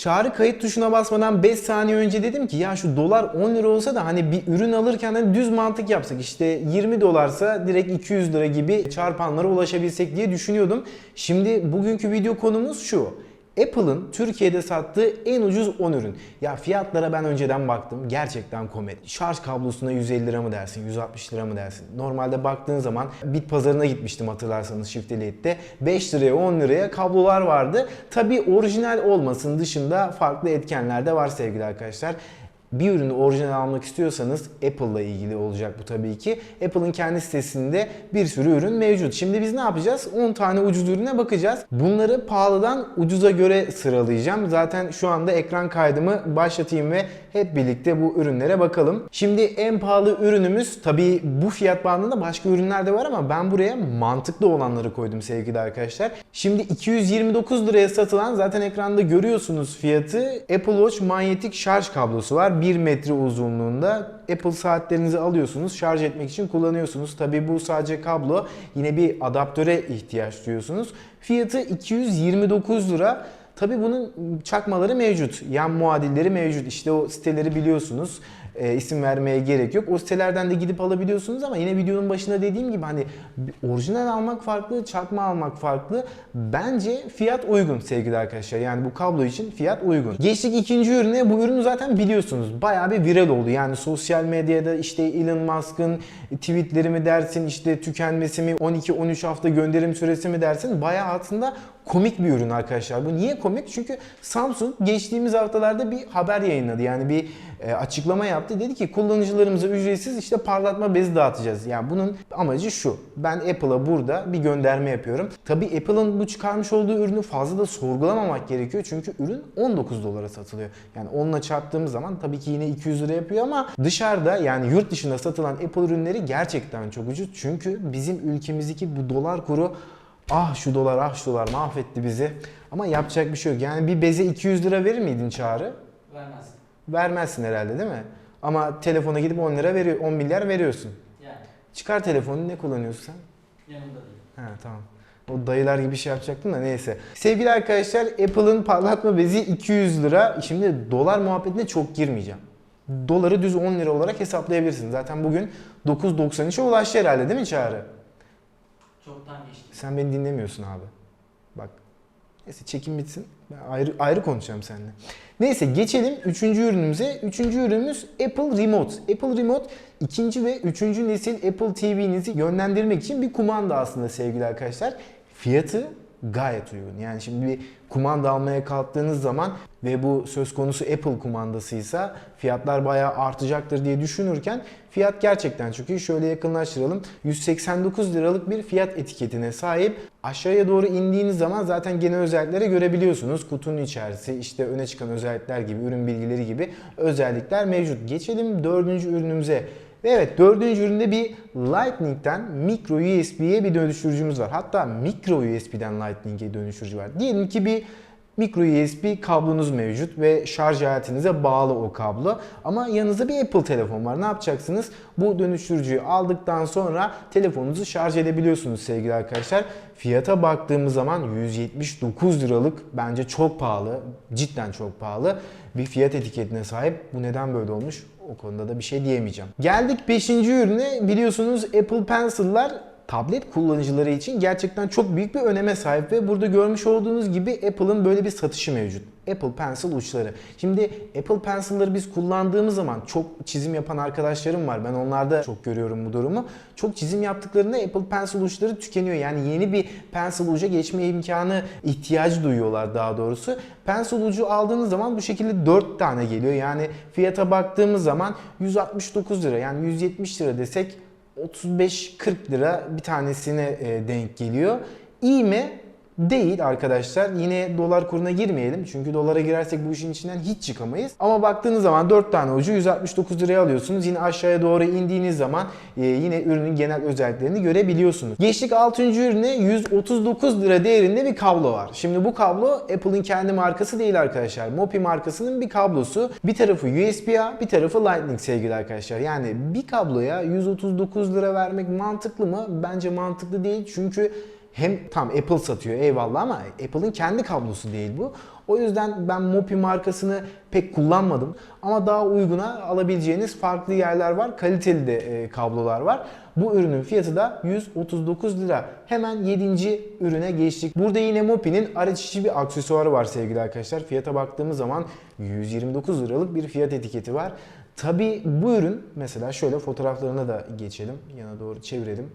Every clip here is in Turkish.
Çağrı kayıt tuşuna basmadan 5 saniye önce dedim ki ya şu dolar 10 lira olsa da hani bir ürün alırken hani düz mantık yapsak işte 20 dolarsa direkt 200 lira gibi çarpanlara ulaşabilsek diye düşünüyordum. Şimdi bugünkü video konumuz şu. Apple'ın Türkiye'de sattığı en ucuz 10 ürün. Ya fiyatlara ben önceden baktım. Gerçekten komedi. Şarj kablosuna 150 lira mı dersin, 160 lira mı dersin? Normalde baktığın zaman bit pazarına gitmiştim hatırlarsanız Shift Elite'de. 5 liraya 10 liraya kablolar vardı. Tabi orijinal olmasın dışında farklı etkenler de var sevgili arkadaşlar. Bir ürünü orijinal almak istiyorsanız Apple'la ilgili olacak bu tabii ki. Apple'ın kendi sitesinde bir sürü ürün mevcut. Şimdi biz ne yapacağız? 10 tane ucuz ürüne bakacağız. Bunları pahalıdan ucuza göre sıralayacağım. Zaten şu anda ekran kaydımı başlatayım ve hep birlikte bu ürünlere bakalım. Şimdi en pahalı ürünümüz tabii bu fiyat bandında başka ürünler de var ama ben buraya mantıklı olanları koydum sevgili arkadaşlar. Şimdi 229 liraya satılan zaten ekranda görüyorsunuz fiyatı. Apple Watch manyetik şarj kablosu var. 1 metre uzunluğunda. Apple saatlerinizi alıyorsunuz. Şarj etmek için kullanıyorsunuz. Tabii bu sadece kablo. Yine bir adaptöre ihtiyaç duyuyorsunuz. Fiyatı 229 lira. Tabi bunun çakmaları mevcut. Yan muadilleri mevcut. İşte o siteleri biliyorsunuz. E, isim vermeye gerek yok. O sitelerden de gidip alabiliyorsunuz ama yine videonun başında dediğim gibi hani orijinal almak farklı, çakma almak farklı. Bence fiyat uygun sevgili arkadaşlar. Yani bu kablo için fiyat uygun. Geçtik ikinci ürüne. Bu ürünü zaten biliyorsunuz. Bayağı bir viral oldu. Yani sosyal medyada işte Elon Musk'ın tweetleri mi dersin, işte tükenmesi mi, 12-13 hafta gönderim süresi mi dersin. Bayağı aslında komik bir ürün arkadaşlar. Bu niye komik? Çünkü Samsung geçtiğimiz haftalarda bir haber yayınladı. Yani bir e, açıklama yaptı. Dedi ki kullanıcılarımıza ücretsiz işte parlatma bezi dağıtacağız. Yani bunun amacı şu. Ben Apple'a burada bir gönderme yapıyorum. Tabi Apple'ın bu çıkarmış olduğu ürünü fazla da sorgulamamak gerekiyor. Çünkü ürün 19 dolara satılıyor. Yani onunla çarptığımız zaman tabii ki yine 200 lira yapıyor ama dışarıda yani yurt dışında satılan Apple ürünleri gerçekten çok ucuz. Çünkü bizim ülkemizdeki bu dolar kuru ah şu dolar ah şu dolar mahvetti bizi. Ama yapacak bir şey yok. Yani bir beze 200 lira verir miydin Çağrı? Vermez. Vermezsin herhalde değil mi? Ama telefona gidip 10 lira veriyor, 10 milyar veriyorsun. Yani Çıkar telefonu ne kullanıyorsun sen? yanımda değil. Ha tamam. O dayılar gibi bir şey yapacaktım da neyse. Sevgili arkadaşlar Apple'ın parlatma bezi 200 lira. Şimdi dolar muhabbetine çok girmeyeceğim. Doları düz 10 lira olarak hesaplayabilirsin. Zaten bugün 9.93'e ulaştı herhalde değil mi Çağrı? Çoktan geçti. Sen beni dinlemiyorsun abi. Bak. Neyse çekim bitsin. Ben ayrı, ayrı konuşacağım seninle. Neyse geçelim üçüncü ürünümüze. Üçüncü ürünümüz Apple Remote. Apple Remote ikinci ve üçüncü nesil Apple TV'nizi yönlendirmek için bir kumanda aslında sevgili arkadaşlar. Fiyatı gayet uygun. Yani şimdi bir kumanda almaya kalktığınız zaman ve bu söz konusu Apple kumandasıysa fiyatlar bayağı artacaktır diye düşünürken fiyat gerçekten iyi. Şöyle yakınlaştıralım. 189 liralık bir fiyat etiketine sahip. Aşağıya doğru indiğiniz zaman zaten genel özellikleri görebiliyorsunuz. Kutunun içerisi, işte öne çıkan özellikler gibi, ürün bilgileri gibi özellikler mevcut. Geçelim dördüncü ürünümüze. Ve evet dördüncü üründe bir Lightning'den micro USB'ye bir dönüştürücümüz var. Hatta micro USB'den Lightning'e dönüştürücü var. Diyelim ki bir micro USB kablonuz mevcut ve şarj aletinize bağlı o kablo. Ama yanınızda bir Apple telefon var. Ne yapacaksınız? Bu dönüştürücüyü aldıktan sonra telefonunuzu şarj edebiliyorsunuz sevgili arkadaşlar. Fiyata baktığımız zaman 179 liralık bence çok pahalı. Cidden çok pahalı. Bir fiyat etiketine sahip. Bu neden böyle olmuş? O konuda da bir şey diyemeyeceğim. Geldik 5. ürüne. Biliyorsunuz Apple Pencil'lar tablet kullanıcıları için gerçekten çok büyük bir öneme sahip ve burada görmüş olduğunuz gibi Apple'ın böyle bir satışı mevcut. Apple Pencil uçları. Şimdi Apple Pencil'ları biz kullandığımız zaman çok çizim yapan arkadaşlarım var. Ben onlarda çok görüyorum bu durumu. Çok çizim yaptıklarında Apple Pencil uçları tükeniyor. Yani yeni bir pencil uca geçme imkanı ihtiyacı duyuyorlar daha doğrusu. Pencil ucu aldığınız zaman bu şekilde 4 tane geliyor. Yani fiyata baktığımız zaman 169 lira yani 170 lira desek 35-40 lira bir tanesine e, denk geliyor. İyi mi? Değil arkadaşlar. Yine dolar kuruna girmeyelim. Çünkü dolara girersek bu işin içinden hiç çıkamayız. Ama baktığınız zaman 4 tane ucu 169 liraya alıyorsunuz. Yine aşağıya doğru indiğiniz zaman e, yine ürünün genel özelliklerini görebiliyorsunuz. Geçtik 6. ürüne 139 lira değerinde bir kablo var. Şimdi bu kablo Apple'ın kendi markası değil arkadaşlar. Mopi markasının bir kablosu. Bir tarafı USB-A, bir tarafı Lightning sevgili arkadaşlar. Yani bir kabloya 139 lira vermek mantıklı mı? Bence mantıklı değil. Çünkü hem tam Apple satıyor eyvallah ama Apple'ın kendi kablosu değil bu. O yüzden ben Mopi markasını pek kullanmadım. Ama daha uyguna alabileceğiniz farklı yerler var. Kaliteli de e, kablolar var. Bu ürünün fiyatı da 139 lira. Hemen 7. ürüne geçtik. Burada yine Mopi'nin araç içi bir aksesuarı var sevgili arkadaşlar. Fiyata baktığımız zaman 129 liralık bir fiyat etiketi var. Tabi bu ürün mesela şöyle fotoğraflarına da geçelim. Yana doğru çevirelim.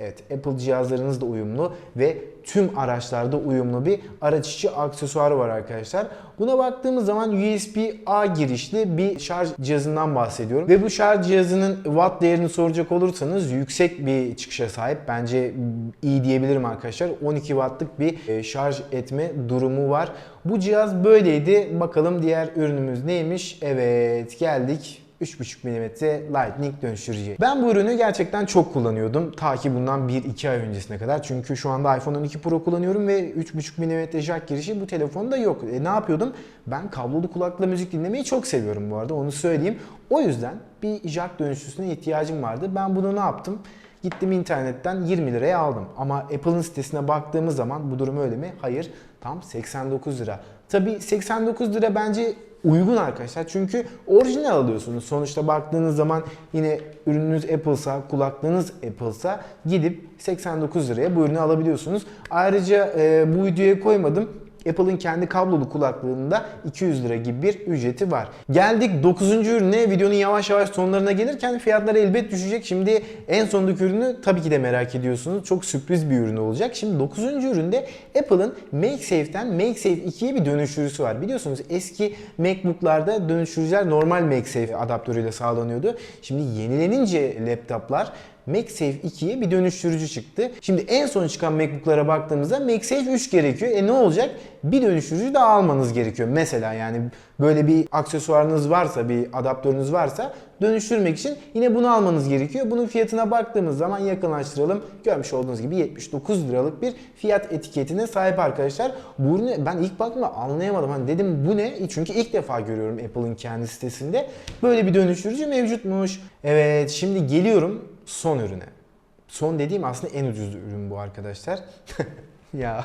Evet Apple cihazlarınızda uyumlu ve tüm araçlarda uyumlu bir araç içi aksesuarı var arkadaşlar. Buna baktığımız zaman USB-A girişli bir şarj cihazından bahsediyorum. Ve bu şarj cihazının watt değerini soracak olursanız yüksek bir çıkışa sahip. Bence iyi diyebilirim arkadaşlar. 12 wattlık bir e, şarj etme durumu var. Bu cihaz böyleydi. Bakalım diğer ürünümüz neymiş? Evet geldik 3.5 mm Lightning dönüştürücü. Ben bu ürünü gerçekten çok kullanıyordum. Ta ki bundan 1-2 ay öncesine kadar. Çünkü şu anda iPhone 12 Pro kullanıyorum ve 3.5 mm jack girişi bu telefonda yok. E, ne yapıyordum? Ben kablolu kulakla müzik dinlemeyi çok seviyorum bu arada onu söyleyeyim. O yüzden bir jack dönüştürücüsüne ihtiyacım vardı. Ben bunu ne yaptım? Gittim internetten 20 liraya aldım. Ama Apple'ın sitesine baktığımız zaman bu durum öyle mi? Hayır. Tam 89 lira. Tabii 89 lira bence uygun arkadaşlar. Çünkü orijinal alıyorsunuz. Sonuçta baktığınız zaman yine ürününüz Apple'sa, kulaklığınız Apple'sa gidip 89 liraya bu ürünü alabiliyorsunuz. Ayrıca e, bu videoya koymadım. Apple'ın kendi kablolu kulaklığında 200 lira gibi bir ücreti var. Geldik 9. ürüne. Videonun yavaş yavaş sonlarına gelirken fiyatlar elbet düşecek. Şimdi en sondaki ürünü tabii ki de merak ediyorsunuz. Çok sürpriz bir ürün olacak. Şimdi 9. üründe Apple'ın MagSafe'den MagSafe 2'ye bir dönüştürücüsü var. Biliyorsunuz eski MacBook'larda dönüştürücüler normal MagSafe adaptörüyle sağlanıyordu. Şimdi yenilenince laptoplar MagSafe 2'ye bir dönüştürücü çıktı. Şimdi en son çıkan MacBook'lara baktığımızda MagSafe 3 gerekiyor. E ne olacak? Bir dönüştürücü daha almanız gerekiyor. Mesela yani böyle bir aksesuarınız varsa, bir adaptörünüz varsa dönüştürmek için yine bunu almanız gerekiyor. Bunun fiyatına baktığımız zaman yakınlaştıralım. Görmüş olduğunuz gibi 79 liralık bir fiyat etiketine sahip arkadaşlar. Bu ürünü ben ilk baktığımda anlayamadım. Hani dedim bu ne? Çünkü ilk defa görüyorum Apple'ın kendi sitesinde. Böyle bir dönüştürücü mevcutmuş. Evet şimdi geliyorum son ürüne. Son dediğim aslında en ucuz ürün bu arkadaşlar. ya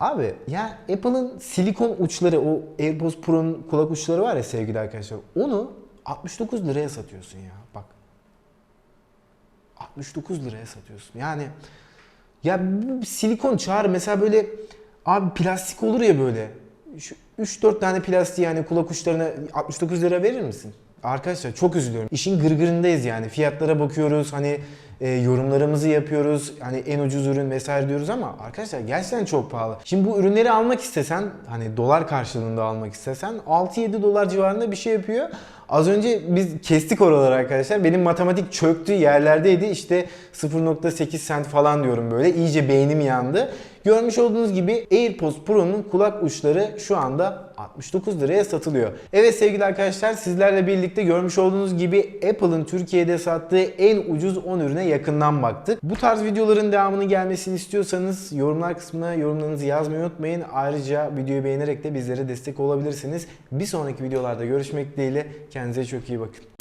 Abi ya Apple'ın silikon uçları o AirPods Pro'nun kulak uçları var ya sevgili arkadaşlar. Onu 69 liraya satıyorsun ya bak. 69 liraya satıyorsun. Yani ya silikon çağır mesela böyle abi plastik olur ya böyle. Şu 3-4 tane plastiği yani kulak uçlarına 69 lira verir misin? Arkadaşlar çok üzülüyorum. İşin gırgırındayız yani. Fiyatlara bakıyoruz. Hani e, yorumlarımızı yapıyoruz. Hani en ucuz ürün vesaire diyoruz ama arkadaşlar gerçekten çok pahalı. Şimdi bu ürünleri almak istesen hani dolar karşılığında almak istesen 6-7 dolar civarında bir şey yapıyor. Az önce biz kestik oraları arkadaşlar. Benim matematik çöktü yerlerdeydi. İşte 0.8 sent falan diyorum böyle. İyice beynim yandı. Görmüş olduğunuz gibi AirPods Pro'nun kulak uçları şu anda 69 liraya satılıyor. Evet sevgili arkadaşlar sizlerle birlikte görmüş olduğunuz gibi Apple'ın Türkiye'de sattığı en ucuz 10 ürüne yakından baktık. Bu tarz videoların devamını gelmesini istiyorsanız yorumlar kısmına yorumlarınızı yazmayı unutmayın. Ayrıca videoyu beğenerek de bizlere destek olabilirsiniz. Bir sonraki videolarda görüşmek dileğiyle kendinize çok iyi bakın.